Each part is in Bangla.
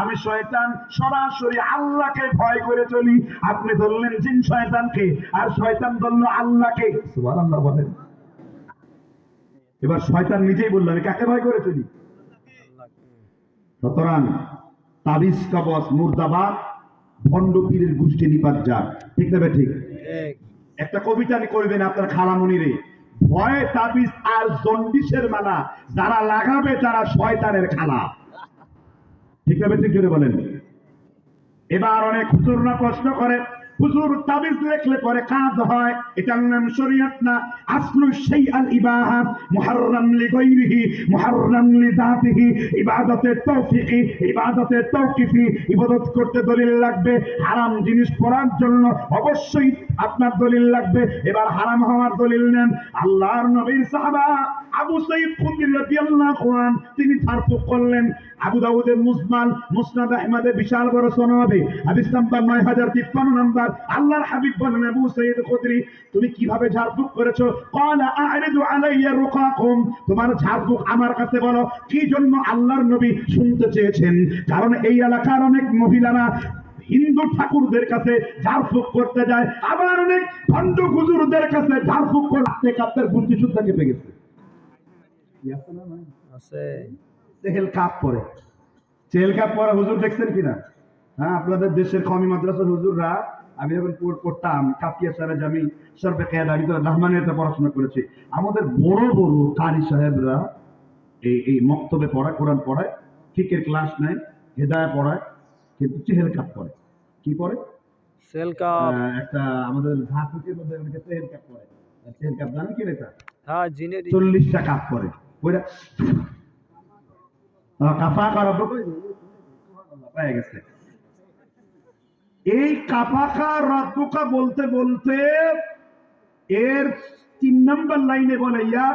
আমি শয়তান সরাসরি আল্লাহকে ভয় করে চলি। আপনি ধরলেন জিন শয়তানকে আর শয়তান ধরলো আল্লাহকে। সুবহানাল্লাহ বলেন। এবার শয়তান নিজেই বলল আমি কাকে ভয় করে চলি? সুতরাং তাবিজ কবচ মুর্দাবাদ ভণ্ড পীরের গোষ্ঠী নিপাত যাক ঠিক না ঠিক? ঠিক। একটা কবিতা করবেন আপনার খালামনিরে ভয় তাবিজ আর জন্ডিসের মালা যারা লাগাবে তারা শয়তানের খালা। ঠিক আছে ঠিক করে বলেন। এবার অনেক হুজুররা প্রশ্ন করে হুজুর তাবিজ লেখলে পরে কাজ হয়। এটার নাম শরীয়ত না। আসলু সেই আল ইবাহা মুহাররাম লি গায়রিহি, মুহাররাম লি যাতিহি। ইবাদতে তৌফিকি ইবাদতে তাওকিফি ইবাদত করতে দলিল লাগবে। হারাম জিনিস করার জন্য অবশ্যই আপনার দলিল লাগবে। এবার হারাম হওয়ার দলিল নেন আল্লাহর নবীর সাহাবা আবু সাইদ খুদরি রাদিয়াল্লাহু আন, তিনি তারফুক করলেন। আবু দাউদের মুসমান মুসনাদ আহমদে বিশাল বড় সনদে। হাদিস নাম্বার 9053 নাম্বার। আল্লাহর হাবিব বলেন আবু সাইদ খুদরি তুমি কীভাবে ঝাড়ফুক করেছ? ক্বালা আ'রিদু আলাইয়া রুকাকুম। তোমার ঝাড়ফুক আমার কাছে বলো কি জন্য আল্লাহর নবী শুনতে চেয়েছেন? কারণ এই এলাকার অনেক মহিলারা হিন্দু ঠাকুরদের কাছে ঝাড়ফুক করতে যায় আবার অনেক ভণ্ড হুজুরদের কাছে ঝাড়ফুক করতে কাপের বুদ্ধি শুদ্ধা কেঁপে গেছে চেহেল কাপ পরে। চেহেল কাপ পরে হুজুর দেখছেন কিনা? হ্যাঁ আপনাদের দেশের কমি মাদ্রাসার হুজুররা আমি যখন পড়- পড়তাম কাপিয়া সারা জামি সর্বে কেয়াদা আমি তো রহমানিয়াতে পড়াশোনা করেছি আমাদের বড় বড় কারি সাহেবরা এই এই মক্তবে পড়ায় কোরআন পড়ায় ফিকের ক্লাস নেয় হেদায়া পড়ায় কিন্তু চেহেল কাপ পড়ে। কি পড়ে? Cell cup. একটা আমাদের ধাতুকের মধ্যে অনেকে চেহেল কাপ পড়ে। চেহেল কাপ জানেন কি এটা হ্যাঁ জিনের কাপ করে ওইটা আহ, কাফা করা পেয়ে গেছে। এই কাপাকা রব্বুকা বলতে বলতে এর তিন নম্বর লাইনে বলে ইয়া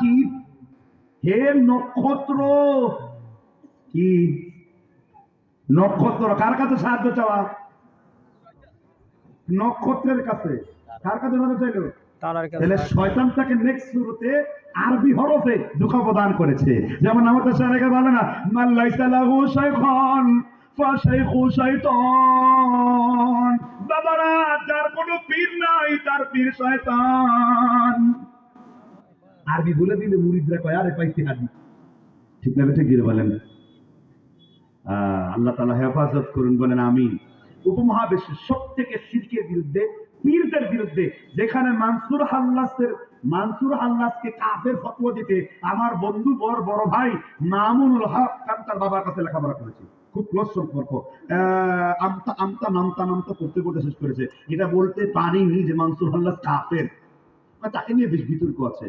কি হে নক্ষত্র। কি? নক্ষত্র কার কাছে সাহায্য চাওয়া? নক্ষত্রের কাছে। কার কাছে সাহায্য চাইলো? তাহলে শয়তান তাকে নেক্সট শুরুতে আরবি হরফে ধোঁকা প্রদান করেছে। যেমন আমাদের সারাকে বলে না মাল্লাইসা লাহু শাইখান। ফাশাইখু শাইতান। বাবারা কোনো পীর নাই, তার পীর শয়তান আরবি বলে দিলে মুরিদরা কয়, আরে ঠিক না গিয়ে বলেন। আল্লাহ তালা হেফাজত করুন, বলেন সব থেকে শিল্পের বিরুদ্ধে, পীরদের বিরুদ্ধে, যেখানে মানসুর হাল্লাসের, মানসুর হাল্লাসকে কাফের ফতোয়া দিতে আমার বন্ধু বর বড় ভাই মামুনুল হক তার বাবার কাছে লেখাপড়া করেছি। খুব ক্লোজ সম্পর্ক। আমতা আমতা, নামতা নামতা করতে করতে শেষ করেছে। এটা বলতে পারিনি যে মানসুর হাল্লাস কাফের। তাকে নিয়ে বেশ বিতর্ক আছে।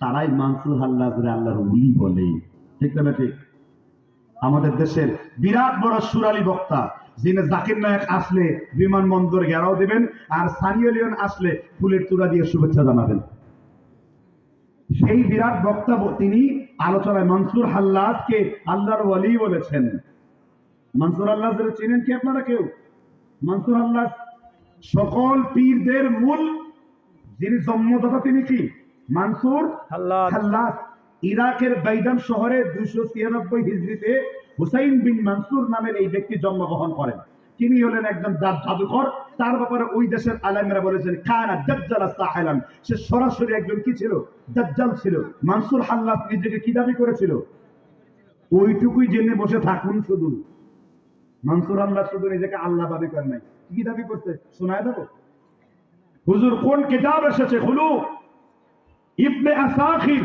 তারাই মানসুর হাল্লাসরে আল্লাহর উলি বলে। ঠিক না ঠিক আমাদের দেশের বিরাট বড় সুরালি বক্তা, যিনি জাকির নায়ক আসলে বিমানবন্দর ঘেরাও দেবেন আর সানিয়া লিওন আসলে ফুলের তুলা দিয়ে শুভেচ্ছা জানাবেন। সেই বিরাট বক্তা তিনি আলোচনায় মনসুর হাল্লাদকে আল্লাহর ওয়ালি বলেছেন। মনসুর আল্লাহ চিনেন কি আপনারা কেউ? মনসুর আল্লাহ সকল পীরদের মূল যিনি জন্মদাতা তিনি কি? মানসুর খাল্লাস ইরাকের বাইদান শহরে দুইশো ছিয়ানব্বই হিজড়িতে হুসাইন বিন মানসুর নামের এই ব্যক্তি জন্মগ্রহণ করেন। তিনি হলেন একজন জাদুকর। তার ব্যাপারে ওই দেশের আলেমরা বলেছেন কানা দাজ্জাল সাহেলান। সে সরাসরি একজন কি ছিল? দাজ্জাল ছিল। মানসুর হাল্লাস নিজেকে কি দাবি করেছিল? ওইটুকুই জেনে বসে থাকুন শুধু। মানসুর আল্লাহ শুধু নিজেকে আল্লাহ দাবি করে নাই। কি দাবি করছে? শোনায় দেবো? হুজুর কোন কিতাব এসেছে? হলু? ইবনে আসাখির